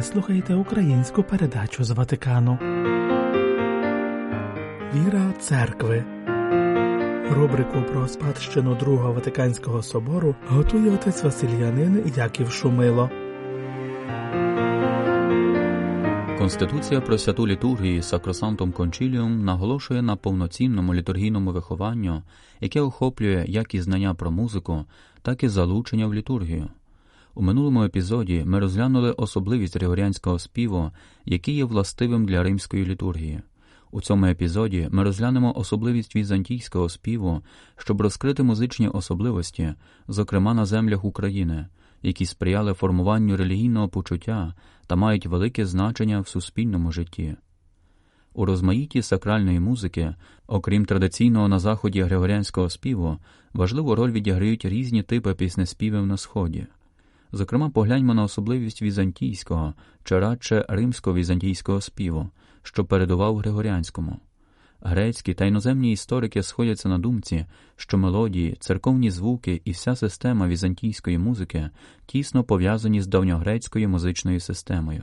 Ви слухаєте українську передачу з Ватикану. Віра церкви. Рубрику про спадщину Другого Ватиканського собору готує отець Васильянин Яків Шумило. Конституція про святу літургію Сакросантом Кончіліум наголошує на повноцінному літургійному вихованню, яке охоплює як і знання про музику, так і залучення в літургію. У минулому епізоді ми розглянули особливість григоріанського співу, який є властивим для римської літургії. У цьому епізоді ми розглянемо особливість візантійського співу, щоб розкрити музичні особливості, зокрема на землях України, які сприяли формуванню релігійного почуття та мають велике значення в суспільному житті. У розмаїтті сакральної музики, окрім традиційного на заході григоріанського співу, важливу роль відіграють різні типи піснеспівів на сході. Зокрема, погляньмо на особливість візантійського чи радше римсько-візантійського співу, що передував Григоріанському. Грецькі та іноземні історики сходяться на думці, що мелодії, церковні звуки і вся система візантійської музики тісно пов'язані з давньогрецькою музичною системою.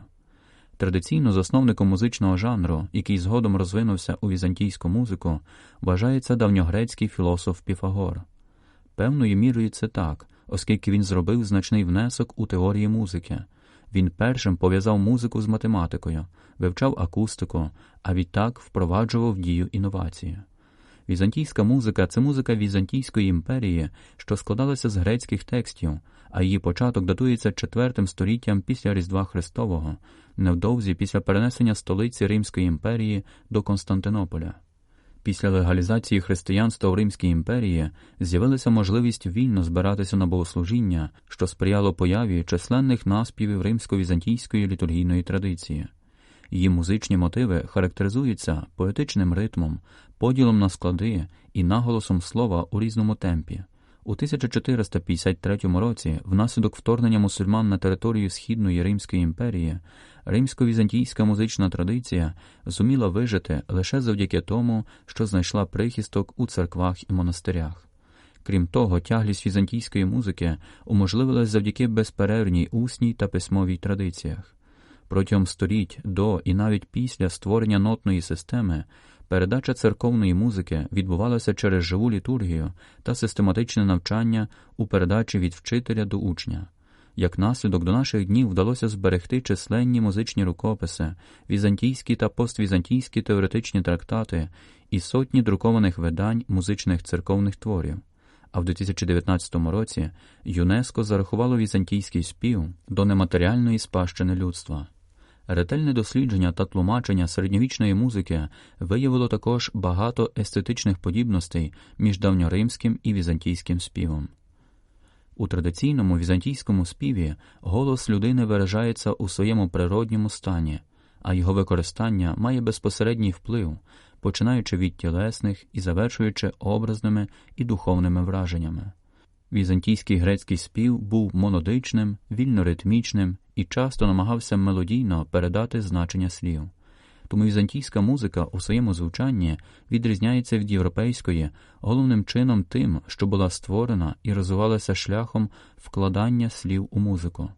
Традиційно засновником музичного жанру, який згодом розвинувся у візантійську музику, вважається давньогрецький філософ Піфагор. Певною мірою це так, оскільки він зробив значний внесок у теорії музики. Він першим пов'язав музику з математикою, вивчав акустику, а відтак впроваджував в дію інновації. Візантійська музика це музика Візантійської імперії, що складалася з грецьких текстів, а її початок датується четвертим століттям після Різдва Христового, невдовзі після перенесення столиці Римської імперії до Константинополя. Після легалізації християнства в Римській імперії з'явилася можливість вільно збиратися на богослужіння, що сприяло появі численних наспівів римсько-візантійської літургійної традиції. Її музичні мотиви характеризуються поетичним ритмом, поділом на склади і наголосом слова у різному темпі. У 1453 році, внаслідок вторгнення мусульман на територію Східної Римської імперії, римсько-візантійська музична традиція зуміла вижити лише завдяки тому, що знайшла прихисток у церквах і монастирях. Крім того, тяглість візантійської музики уможливилась завдяки безперервній усній та письмовій традиціях. Протягом століть до і навіть після створення нотної системи передача церковної музики відбувалася через живу літургію та систематичне навчання у передачі від вчителя до учня. Як наслідок до наших днів вдалося зберегти численні музичні рукописи, візантійські та поствізантійські теоретичні трактати і сотні друкованих видань музичних церковних творів. А в 2019 році ЮНЕСКО зарахувало візантійський спів до нематеріальної спадщини людства. Ретельне дослідження та тлумачення середньовічної музики виявило також багато естетичних подібностей між давньоримським і візантійським співом. У традиційному візантійському співі голос людини виражається у своєму природньому стані, а його використання має безпосередній вплив, починаючи від тілесних і завершуючи образними і духовними враженнями. Візантійський грецький спів був монодичним, вільноритмічним і часто намагався мелодійно передати значення слів. Тому візантійська музика у своєму звучанні відрізняється від європейської головним чином тим, що була створена і розвивалася шляхом вкладання слів у музику.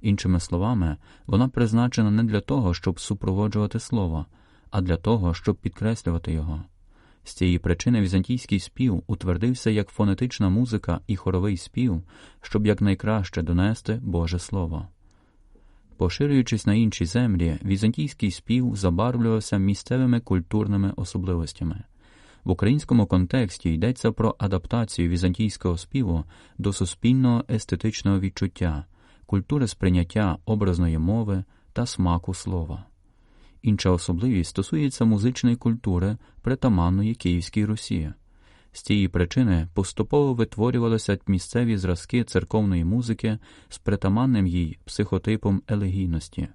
Іншими словами, вона призначена не для того, щоб супроводжувати слово, а для того, щоб підкреслювати його. З цієї причини візантійський спів утвердився як фонетична музика і хоровий спів, щоб якнайкраще донести Боже Слово. Поширюючись на інші землі, візантійський спів забарвлювався місцевими культурними особливостями. В українському контексті йдеться про адаптацію візантійського співу до суспільного естетичного відчуття, культури сприйняття образної мови та смаку слова. Інша особливість стосується музичної культури притаманної Київській Русі. З цієї причини поступово витворювалися місцеві зразки церковної музики з притаманним їй психотипом елегійності.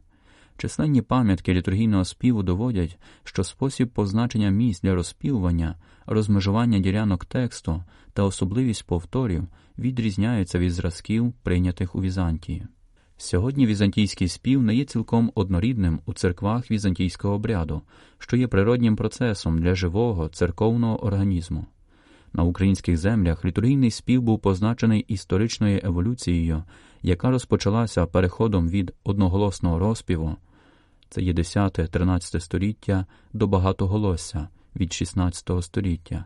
Численні пам'ятки літургійного співу доводять, що спосіб позначення місць для розпівування, розмежування ділянок тексту та особливість повторів відрізняються від зразків, прийнятих у Візантії. Сьогодні візантійський спів не є цілком однорідним у церквах візантійського обряду, що є природнім процесом для живого церковного організму. На українських землях літургійний спів був позначений історичною еволюцією, яка розпочалася переходом від одноголосного розпіву, це є 10-13 століття до багатоголосся від 16 століття,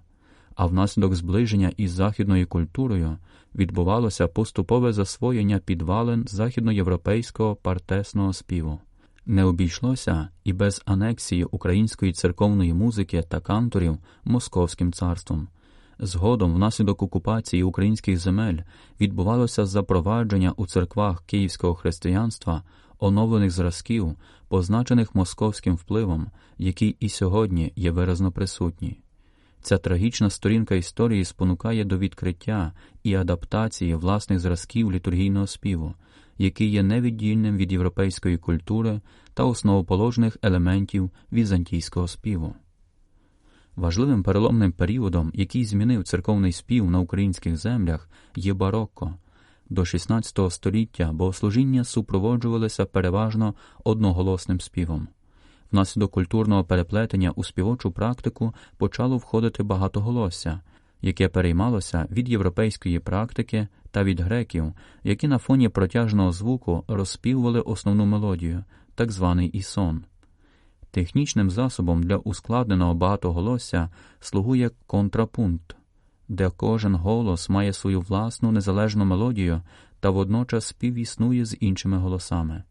а внаслідок зближення із західною культурою відбувалося поступове засвоєння підвалин західноєвропейського партесного співу. Не обійшлося і без анексії української церковної музики та канторів Московським царством. Згодом, внаслідок окупації українських земель, відбувалося запровадження у церквах київського християнства оновлених зразків, позначених московським впливом, який і сьогодні є виразно присутній. Ця трагічна сторінка історії спонукає до відкриття і адаптації власних зразків літургійного співу, який є невіддільним від європейської культури та основоположних елементів візантійського співу. Важливим переломним періодом, який змінив церковний спів на українських землях, є барокко. До XVI століття богослужіння супроводжувалися переважно одноголосним співом. Внаслідок культурного переплетення у співочу практику почало входити багатоголосся, яке переймалося від європейської практики та від греків, які на фоні протяжного звуку розспівували основну мелодію, так званий ісон. Технічним засобом для ускладненого багатоголосся слугує контрапункт, де кожен голос має свою власну незалежну мелодію та водночас співіснує з іншими голосами.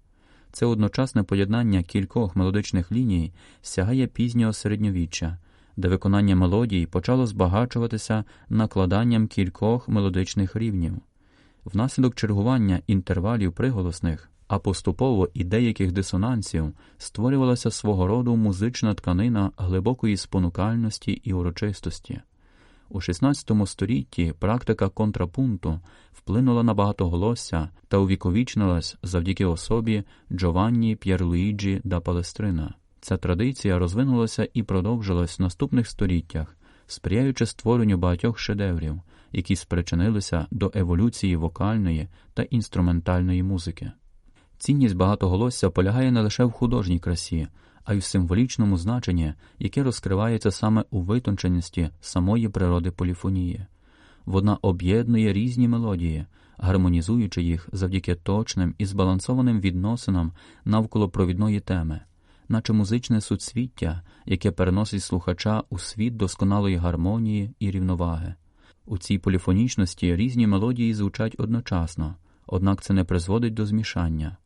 Це одночасне поєднання кількох мелодичних ліній сягає пізнього середньовіччя, де виконання мелодій почало збагачуватися накладанням кількох мелодичних рівнів. Внаслідок чергування інтервалів приголосних а поступово і деяких дисонансів створювалася свого роду музична тканина глибокої спонукальності і урочистості. У XVI столітті практика контрапункту вплинула на багатоголосся та увіковічнилась завдяки особі Джованні П'єрлуїджі да Палестрина. Ця традиція розвинулася і продовжилась в наступних століттях, сприяючи створенню багатьох шедеврів, які спричинилися до еволюції вокальної та інструментальної музики. Цінність багатоголосся полягає не лише в художній красі, а й в символічному значенні, яке розкривається саме у витонченості самої природи поліфонії. Вона об'єднує різні мелодії, гармонізуючи їх завдяки точним і збалансованим відносинам навколо провідної теми, наче музичне суцвіття, яке переносить слухача у світ досконалої гармонії і рівноваги. У цій поліфонічності різні мелодії звучать одночасно, однак це не призводить до змішання.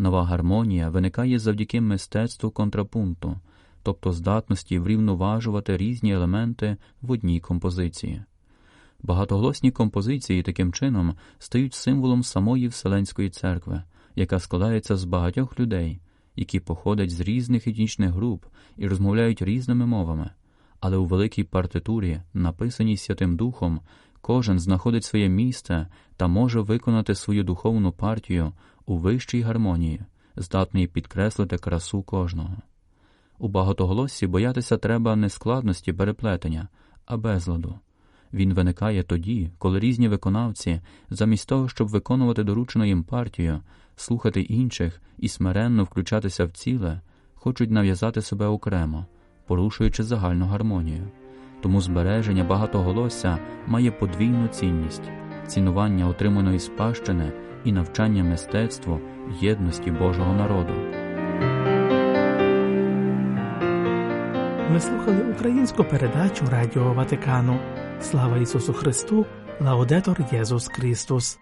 Нова гармонія виникає завдяки мистецтву контрапункту, тобто здатності врівноважувати різні елементи в одній композиції. Багатоголосні композиції таким чином стають символом самої Вселенської церкви, яка складається з багатьох людей, які походять з різних етнічних груп і розмовляють різними мовами, але у великій партитурі, написаній Святим Духом, кожен знаходить своє місце та може виконати свою духовну партію у вищій гармонії, здатний підкреслити красу кожного. У багатоголоссі боятися треба не складності переплетення, а безладу. Він виникає тоді, коли різні виконавці, замість того, щоб виконувати доручену їм партію, слухати інших і смиренно включатися в ціле, хочуть нав'язати себе окремо, порушуючи загальну гармонію. Тому збереження багатоголосся має подвійну цінність цінування отриманої спадщини і навчання мистецтву єдності Божого народу. Ми слухали українську передачу Радіо Ватикану. Слава Ісусу Христу! Лаудетор Єсус Христос!